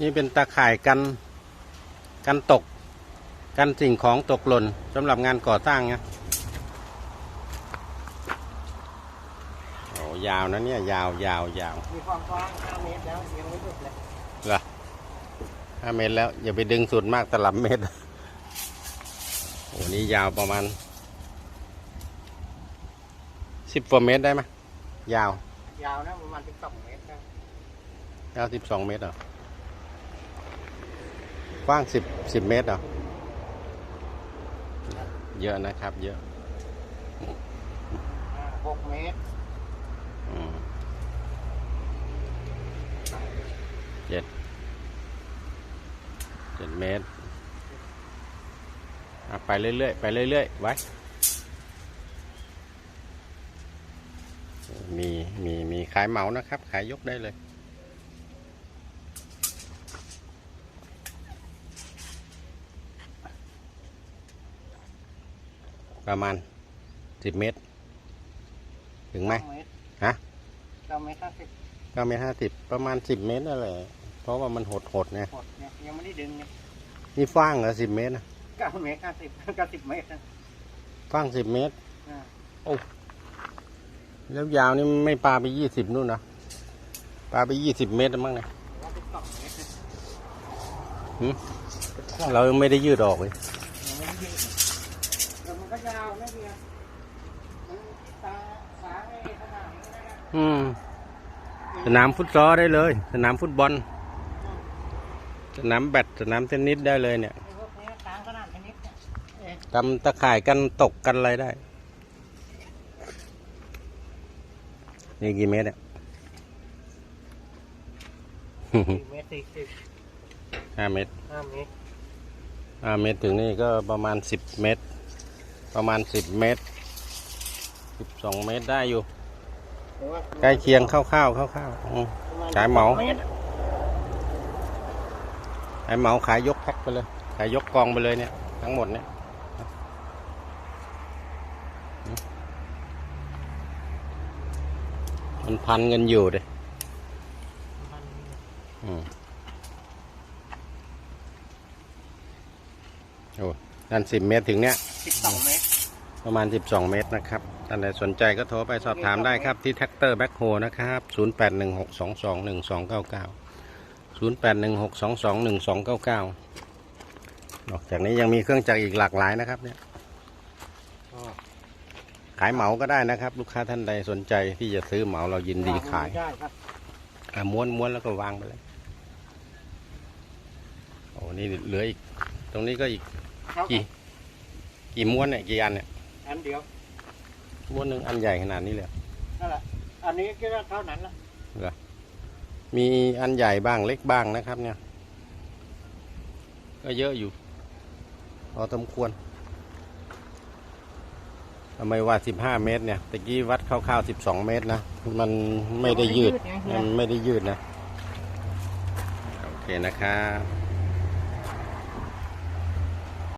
นี่เป็นตาข่ายกันกันตก กันสิ่งของตกหล่นสำหรับงานก่อสร้างนะโอ้ยาวนะเนี่ย ยาวยาวยาวมีความกว้าง5เมตรแล้วยังไม่หยุดเลยเหรอห้าเมตรแล้ว อย่าไปดึงสุดมากตลับเมตรโอ้นี่ยาวประมาณสิบกว่าเมตรได้ไหมยาว ยาวนะประมาณ12เมตรนะยาวสิบสองเมตรเหรอ กว้างสิบสิบเมตรเหรอเยอะนะครับ เยอะอ่า6เมตรอืมเจ็ดเจ็ดเมตรอะไปเรื่อยๆ ไปเรื่อยๆ ไว้ มี มี มีขายเหมานะครับ ขายยกได้เลย ประมาณสิบเมตร ถึงไหม9เมตรฮะ9เมตร50เก้าเมตรห้าสิบประมาณสิบเมตรนั่นแหละเพราะว่ามันหดหดๆเนี่ยหมดเนี่ยยังไม่ได้ดึงเนี่ยนี่ฟ้างเหรอสิบเมตรนะ9เมตร50ก็10เมตรนะฟ้างสิบเมตรอ่าแล้วยาวนี่ไม่ปลาไปยี่สิบนู่นนะปลาไปยี่สิบเมตรมั้งนะว่า12เมตรนะหืมเรายังไม่ได้ยืดออกเลย ยังไม่ได้ยืดเดี๋ยวมันก็ยาวไม่เดียวมันตาขาไอ้ขนาดนี้นะครับอืมสนามฟุตซอลได้เลย สนามฟุตบอล สนามแบดสนามเทนนิสได้เลยเนี่ยไอ้พวกนี้ตามขนาดนี้เนี่ยเอ๊ะทำตะข่ายกันตกกันอะไรได้ นี่กี่เมตรอะ4เมตร40ห้าเมตร5เมตรห้าเมตรถึงนี่ก็ประมาณสิบเมตร ประมาณสิบเมตรสิบสองเมตรได้อยู่แต่ว่าใกล้เคียงคร่าวๆคร่าวๆอืมประณขายเหมา12ตรขายเหมาขายยกแพ็คไปเลย ขายยกกองไปเลยเนี่ย ทั้งหมดเนี่ยมันพันกันอยู่เด้อืมโอ้นั่นสิบเมตรถึงเนี้ย 12 เมตร ประมาณ 12 เมตรนะครับท่านใดสนใจก็โทรไปสอบถามได้ครับที่แท็กเตอร์แบ็คโฮนะครับ 0816221299 0816221299 นอกจากนี้ยังมีเครื่องจักรอีกหลากหลายนะครับเนี่ยขายเหมาก็ได้นะครับ ลูกค้าท่านใดสนใจที่จะซื้อเหมาเรายินดีขายได้ครับม้วนม้วนแล้วก็วางไปเลยโอ้นี่เหลืออีก ตรงนี้ก็อีกกี่ กับกี่ม้วนเนี่ยกี่อันเนี่ยอันเดียวม้วนหนึ่งอันใหญ่ขนาดนี้เลยนั่นแหละอันนี้ก็เท่านั้นละมีอันใหญ่บ้างเล็กบ้างนะครับ เนี่ย ก็เยอะอยู่พอสมควรทำไมว่าสิบห้าเมตรเนี่ยตะกี้วัดคร่าวๆสิบสองเมตรนะ มันไม่ได้ยืดไงมันไม่ได้ยืดนะ โอเคนะครับ